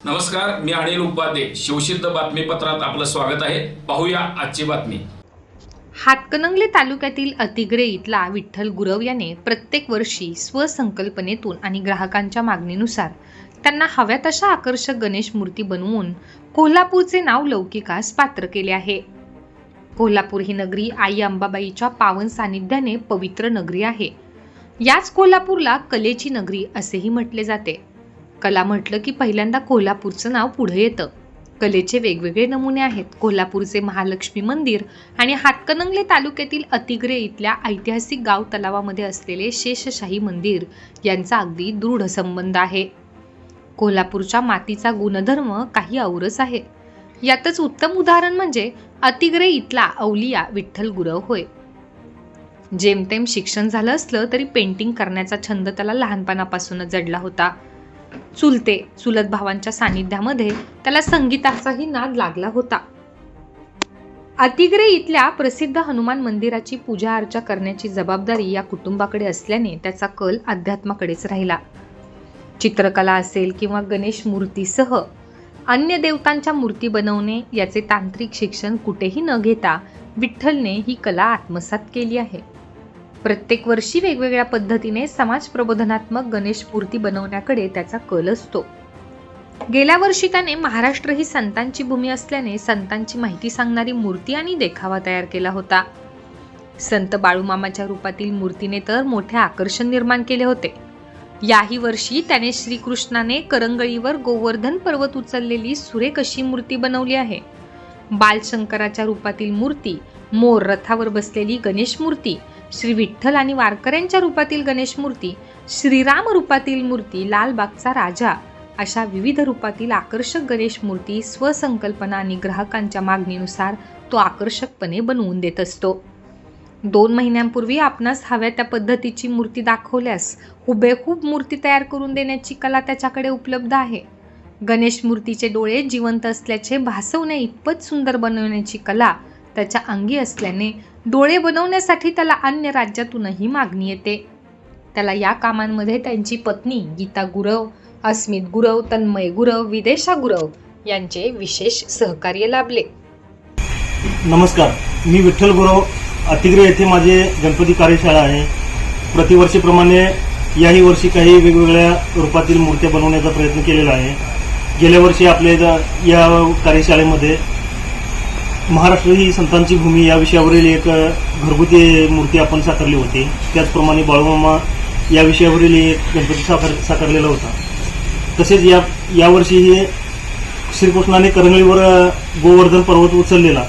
नमस्कार मी अनिल उपाध्ये. शिवसिद्ध बातमीपत्रात आपलं स्वागत आहे. पाहूया आजची बातमी. हातकणंगले तालुक्यातील अतिग्रे इथला विठ्ठल गुरव याने प्रत्येक वर्षी स्वसंकल्पनेतून आणि ग्राहकांच्या मागणीनुसार त्यांना हव्या तशा आकर्षक गणेश मूर्ती बनवून कोल्हापूरचे नाव लौकिकास पात्र केले आहे. कोल्हापूर ही नगरी आई अंबाबाईच्या पावन सानिध्याने पवित्र नगरी आहे. याच कोल्हापूरला कलेची नगरी असेही म्हटले जाते. कला म्हटलं की पहिल्यांदा कोल्हापूरचं नाव पुढे येतं. कलेचे वेगवेगळे नमुने आहेत. कोल्हापूरचे महालक्ष्मी मंदिर आणि हातकणंगले तालुक्यातील अतिग्रे इथल्या ऐतिहासिक गाव तलावामध्ये असलेले शेषशाही मंदिर यांचा अगदी दृढ संबंध आहे. कोल्हापूरच्या मातीचा गुणधर्म काही औरच आहे. यातच उत्तम उदाहरण म्हणजे अतिग्रे इथला अवलिया विठ्ठल गुरव होय. जेमतेम शिक्षण झालं असलं तरी पेंटिंग करण्याचा छंद त्याला लहानपणापासूनच जडला होता. चुलते चुलत भावांच्या सानिध्यामध्ये त्याला संगीताचाही नाद लागला होता. अतिग्रे इथल्या प्रसिद्ध हनुमान मंदिराची पूजा अर्चा करण्याची जबाबदारी या कुटुंबाकडे असल्याने त्याचा कल अध्यात्माकडेच राहिला. चित्रकला असेल किंवा गणेश मूर्तीसह अन्य देवतांच्या मूर्ती बनवणे याचे तांत्रिक शिक्षण कुठेही न घेता विठ्ठलने ही कला आत्मसात केली आहे. प्रत्येक वर्षी वेगवेगळ्या पद्धतीने समाज प्रबोधनात्मक गणेश मूर्ती बनवण्याकडे त्याचा कल असतो. गेल्या वर्षी त्याने महाराष्ट्र ही संतांची भूमी असल्याने संतांची माहिती सांगणारी मूर्ती आणि देखावा तयार केला होता. संत बाळूमामाच्या रूपातील मूर्तीने तर मोठे आकर्षण निर्माण केले होते. याही वर्षी त्याने श्रीकृष्णाने करंगळीवर गोवर्धन पर्वत उचललेली सुरेख अशी मूर्ती बनवली आहे. बालशंकराच्या रूपातील मूर्ती मोर रथावर बसलेली गणेश मूर्ती श्री विठ्ठल आणि वारकऱ्यांच्या रूपातील गणेश मूर्ती श्रीराम रूपातील मूर्ती लालबागचा राजा अशा विविध रूपातील आकर्षक गणेश मूर्ती स्वसंकल्पना आणि ग्राहकांच्या मागणीनुसार तो आकर्षकपणे बनवून देत असतो. दोन महिन्यांपूर्वी आपणास हव्या त्या पद्धतीची मूर्ती दाखवल्यास हुबेहूब मूर्ती तयार करून देण्याची कला त्याच्याकडे उपलब्ध आहे. गणेश मूर्तीचे डोळे जिवंत असल्याचे भासवणे इतपत सुंदर बनवण्याची कला त्याच्या अंगी असल्याने डोळे बनवण्यासाठी त्याला अन्य राज्यातूनही मागणी येते. त्याला या कामांमध्ये त्यांची पत्नी गीता गुरव अस्मित गुरव तन्मय गुरव विदेशा गुरव यांचे विशेष सहकार्य लाभले. नमस्कार मी विठ्ठल गुरव अतिग्रे येथे माझे गणपती कार्यशाळा आहे. प्रतिवर्षीप्रमाणे याही वर्षी काही वेगवेगळ्या रूपातील मूर्त्या बनवण्याचा प्रयत्न केलेला आहे. गेल्या वर्षी आपल्या या कार्यशाळेमध्ये महाराष्ट्र ही संतांची भूमी या विषयावरील एक घरगुती मूर्ती आपण साकारली होती. त्याचप्रमाणे बाळूमामा या विषयावरील एक गणपती साकार साकारलेला होता. तसेच या यावर्षीही श्रीकृष्णाने करंगळीवर गोवर्धन पर्वत उचललेला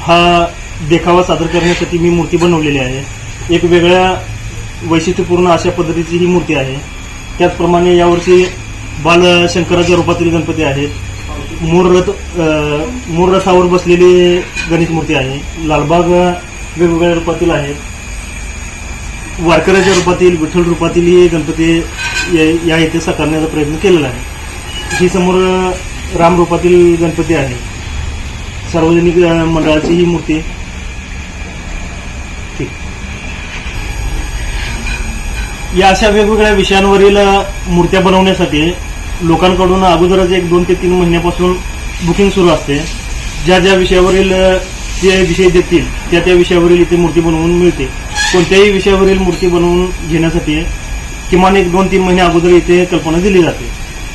हा देखावा सादर करण्यासाठी मी मूर्ती बनवलेली आहे. एक वेगळ्या वैशिष्ट्यपूर्ण अशा पद्धतीची ही मूर्ती आहे. त्याचप्रमाणे यावर्षी बालशंकराच्या रूपातील गणपती आहेत. मूररथ मूररथावर बसलेली गणेश मूर्ती आहे. लालबाग वेगवेगळ्या रूपातील आहेत. वारकऱ्याच्या रूपातील विठ्ठल रूपातील ही गणपती या- या इथे साकारण्याचा प्रयत्न केलेला आहे. ही समोर राम रूपातील गणपती आहे. सार्वजनिक मंडळाची ही मूर्ती या अशा वेगवेगळ्या विषयांवरील मूर्त्या बनवण्यासाठी लोकांकडून अगोदरच एक दोन ते तीन महिन्यापासून बुकिंग सुरू असते. ज्या ज्या विषयावरील जे विषय देतील त्या त्या विषयावरील इथे मूर्ती बनवून मिळते. कोणत्याही विषयावरील मूर्ती बनवून घेण्यासाठी किमान एक दोन तीन महिने अगोदर इथे कल्पना दिली जाते.